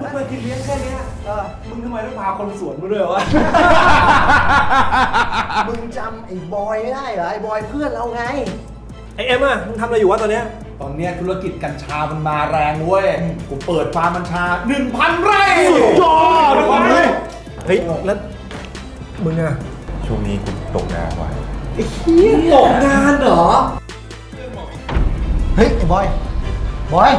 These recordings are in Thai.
แล้วมากินเลี้ยงแค่เนี้ยเออมึงทำไมต้องพาคนสวนมาด้วยวะ มึงจำไอ้บอยไม่ได้เหรอไอ้บอยเพื่อนเราไง ไอเอ็มอะมึงทำอะไรอยู่วะตอนเนี้ยตอนเนี้ยธุรกิจกัญชามันมาแรงเว้ย กูเปิดฟาร์มกัญชา 1,000 ไร่ยอดเลยเฮ้ยแล้วมึงอะช่วงนี้กูตกงานว่ะตกงานเหรอ เฮ้ยไอ้บอย บอย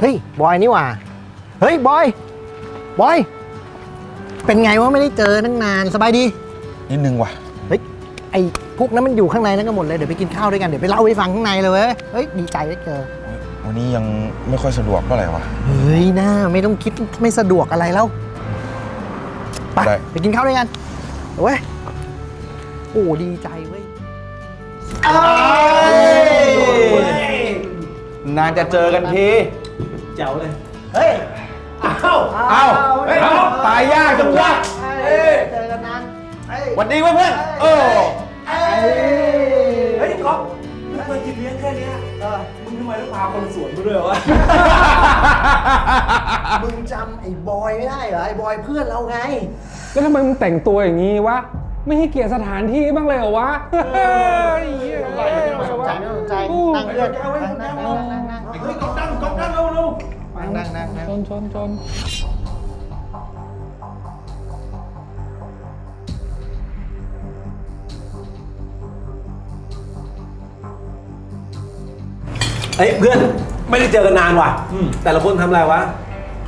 เฮ้ย บอยนี่หว่า เฮ้ย บอย บอย เป็นไงวะไม่ได้เจอตั้งนานสบายดี นิดนึงว่ะ เฮ้ย ไอ้พวกนั้นมันอยู่ข้างในนั้นกันหมดเลย เดี๋ยวไปกินข้าวด้วยกัน เดี๋ยวไปเล่าให้ฟังข้างในเลยเว้ย เฮ้ย ดีใจได้เจอ วันนี้ยังไม่ค่อยสะดวกเท่าไหร่วะเฮ้ยหน้าไม่ต้องคิดไม่สะดวกอะไรแล้ว ไปได้ ไปกินข้าวด้วยกันเว้ย โอ้ดีใจเว้ย นานจะเจอกันที แจ๋วเลย เฮ้ย อ้าวเอ้าเฮ้ยตายยากจังวะเฮ้ยเจอกันนานเฮ้ยวันดีเพื่อนๆเออเฮ้ยเฮ้ยก๊อฟมึงมากินเลี้ยงแค่เนี้ยเออมึงทำไมต้องพาคนสวนมาด้วยวะมึงจำไอ้บอยไม่ได้เหรอไอ้บอยเพื่อนเราไง แล้วทำไมมึงแต่งตัวอย่างนี้วะ ไม่ให้เกียรติสถานที่บ้างเลยเหรอวะเฮ้ยเหี้ยอะไรไม่สนใจไม่สนใจอู้นั่งเพื่อนนั่งนั่งนั่งนั่งนั่งเฮ้ยก๊อฟดังก๊อฟดังเร็วเร็วนั่งนั่งนั่ง ชนชนชนเฮ้ยเพื่อนไม่ได้เจอกันนานว่ะ แต่ละคนทำอะไรวะ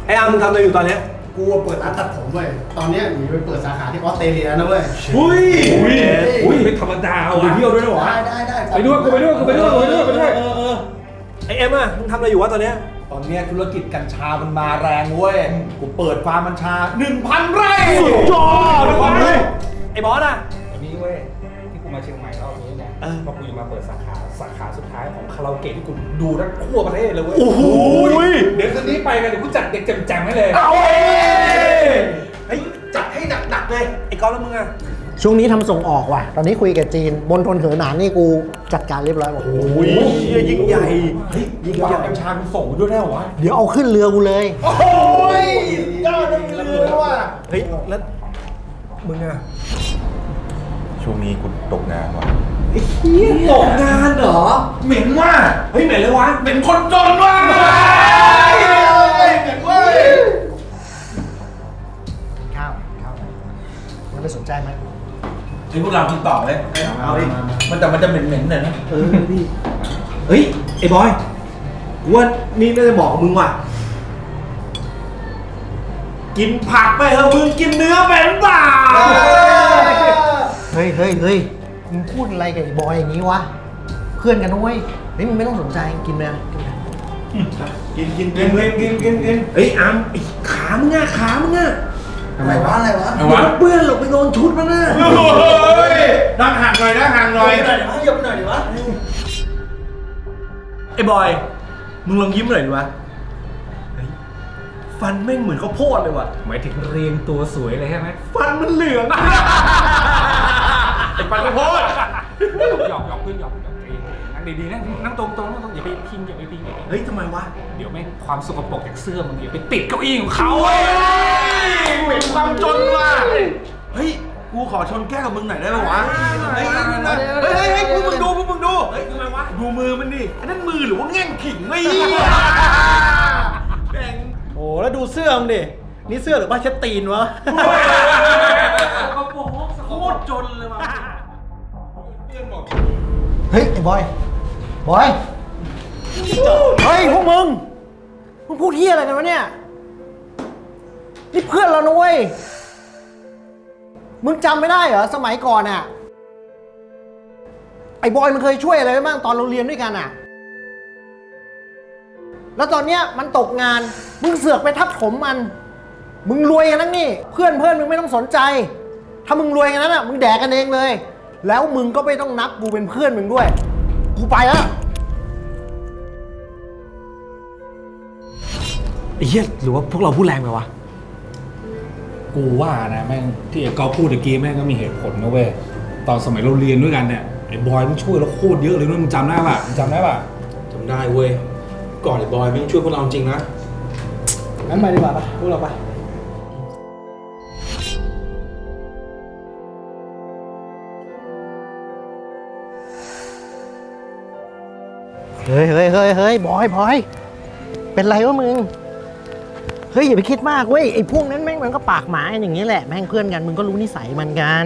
ไอ้อาร์มมึงทำอะไรอยู่ตอนเนี้ยกูเปิดร้านตัดผมเว้ย ตอนเนี้ยหนีไปเปิดสาขาที่ออสเตรเลียนะเว้ย อุ้ยอุ้ยไม่ธรรมดาไปว่ะเที่ยวด้วยเหรอวะได้ได้ได้ไปด้วยกูไปด้วยกูไปด้วยกูไปด้วยกูไปด้วยเออเออไอเอ็มอะมึงทำอะไรอยู่วะตอนเนี้ย ตอนเนี้ยธุรกิจกัญชามันมาแรงเว้ย กูเปิดฟาร์มกัญชา 1,000 ไร่ยอดเลยไอ้บอสอะ วันนี้เว้ยที่กูมาเชียงใหม่รอบนี้เนี่ยเพราะกูจะมาเปิดสาขาสาขาสุดท้ายของคาราโอเกะที่กูดูทั้งทั่วประเทศเลยเว้ยโอ้โหเดี๋ยวคืนนี้ไปกันเดี๋ยวกูจัดเด็กแจมๆให้เลย เอาเว้ยเฮ้ยจัดให้หนักๆเลย ไอ้ก๊อฟแล้วมึงอะ ช่วงนี้ทำส่งออกว่ะ ตอนนี้คุยกับจีนบนทนเหินหนานนี่กูจัดการเรียบร้อยหมดโอ้ยเชี่ยยิ่งใหญ่เฮ้ยยิ่งฟาใหร์ญ่มกัญชามันส่งด้วยได้เหรอวะเดี๋ยวเอาขึ้นเรือกูเลย โอ้ยยอดเลยว่ะเฮ้ยแล้วมึงอะช่วงนี้กูตกงานว่ะตกงานเหรอ เหม็นว่ะเฮ้ยไหนเลยวะเหม็นคนจนว่ะ ไอ้พวกเราคุณตอบเลยเอาดิมันแต่มันจะเหม็นๆหน่อยนะเออพี่เฮ้ยไอ้บอยกูว่านี่น่าจะบอกกับมึงว่ะ กินผักไปเถอะมึงกินเนื้อไปหรือเปล่าเฮ้ยเฮ้ยเฮ้ยมึงพูดอะไรกับไอ้บอยอย่างนี้วะ เพื่อนกันนะเว้ยเฮ้ยมึงไม่ต้องสนใจกินไปนะกินไปกินกินกินกินกินกินกินเฮ้ยอามไอ้ขามึงอะขามึงอะ อะไรวะอะไรวะหัวเปื้อนหรอกไปโดนชุดมันนะนั่งห่างหน่อยนั่งห่างหน่อยเดี๋ยวหน่อยดิวะไอ้บอย มึงลองยิ้มหน่อยดิวะเฮ้ยฟันแม่งเหมือนข้าวโพดเลยว่ะ หมายถึงเรียงตัวสวยเลยใช่ไหมฟันมันเหลืองอะไอ้ฟันข้าวโพด หยอกหยอกขึ้นหยอกหยอกเอง นั่งดีๆนะนั่งตรงๆนั่งตรงอย่าไปพิงอย่าไปพิงอย่าไปพิงเฮ้ยทำไมวะเดี๋ยวแม่งความสกปรกจากเสื้อมึงอย่าไปติดเก้าอี้ของเขาเฮ้เว้ยยเหม็นความจนว่ะเฮ้ยกูขอชนแก้วกับมึงหน่อยได้ไหมวะเฮ้ยเฮ้ยเฮ้ยพวกมึงดูพวกมึงดูเฮ้ยทำไมวะดูมือมันดิอันนั้นมือหรือว่าแง่งขิงไม่แม่งโอ้แล้วดูเสื้อมึงดินี่เสื้อหรือว่าเช็ดตีนวะโคตรจนเลยว่ะเฮ้ยไอ้บอย บอยเฮ้ยพวกมึง มึงพูดเที่ยอะไรกันวะเนี่ย นี่เพื่อนเรานะเว้ย มึงจำไม่ได้เหรอสมัยก่อนอะไอ้บอยมันเคยช่วยอะไรไว้บ้างตอนเราเรียนด้วยกันอะแล้วตอนเนี้ยมันตกงาน มึงเสือกไปทับถมมัน มึงรวยกันนั่งนี่ เพื่อนเพื่อนมึงไม่ต้องสนใจ ถ้ามึงรวยกันนั้นอะมึงแดกกันเองเลย แล้วมึงก็ไม่ต้องนับกูเป็นเพื่อนมึงด้วย กูไปแล้วไอ้เหี้ยหรือว่าพวกเราพูดแรงไปวะ กูว่านะแม่งที่ไอ้กอฟพูดตะกี้แม่งก็มีเหตุผลนะเว้ยตอนสมัยเราเรียนด้วยกันเนี่ยไอ้บอยมันช่วยเราโคตรเยอะเลยด้วยมึงจำได้ป่ะมึงจำได้ป่ะจำได้เว้ย ก่อนไอ้บอยแม่งช่วยพวกเราจริงนะ งั้นไปดีกว่าปะพวกเราไป เฮ้ยเฮ้ยเฮ้ยเฮ้ยบอยบอยเป็นไรวะมึง เฮ้ยอย่าไปคิดมากเว้ยไอ้พวกนั้นแม่งมันก็ปากหมากันอย่างนี้แหละแม่งเพื่อนกันมึงก็รู้นิสัยมันกัน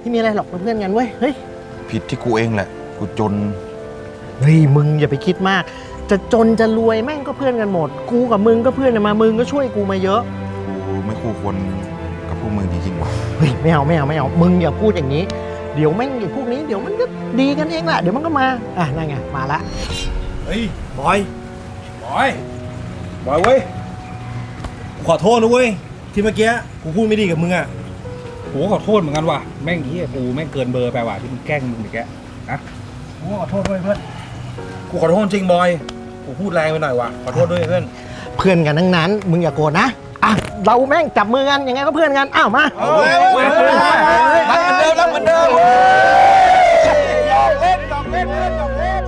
ไม่มีอะไรหรอกเป็นเพื่อนกันเว้ยเฮ้ยผิดที่กูเองแหละ กูจน เฮ้ยมึงอย่าไปคิดมาก จะจนจะรวยแม่งก็เพื่อนกันหมด กูกับมึงก็เพื่อนกันมามึงก็ช่วยกูมาเยอะ กูไม่คู่ควรกับพวกมึงจริงๆว่ะเฮ้ยไม่เอาไม่เอาไม่เอามึงอย่าพูดอย่างนี้ เดี๋ยวแม่งไอ้พวกนี้เดี๋ยวมันก็ดีกันเองแหละเดี๋ยวมันก็มาอะนั่นไงมาละเฮ้ยบอยบอยบอยเว้ยขอโทษนะเว้ยที่เมื่อกี้กูพูดไม่ดีกับมึงอะกูก็ขอโทษเหมือนกันว่ะแม่งเฮียกูแม่งเกินเบอร์ไปว่ะที่มึงแกล้งมึงเมื่อกี้นะกูขอโทษด้วยเพื่อนกูขอโทษจริงบอยกูพูดแรงไปหน่อยว่ะขอโทษด้วยเพื่อน เพื่อนกันทั้งนั้น มึงอย่าโกรธนะ อะเราแม่งจับมือกันยังไงก็เพื่อนกันอ้าวมาเหมือนเดิมแล้เหมือนเดิมหยอกเล่นเล่นหยอเล่น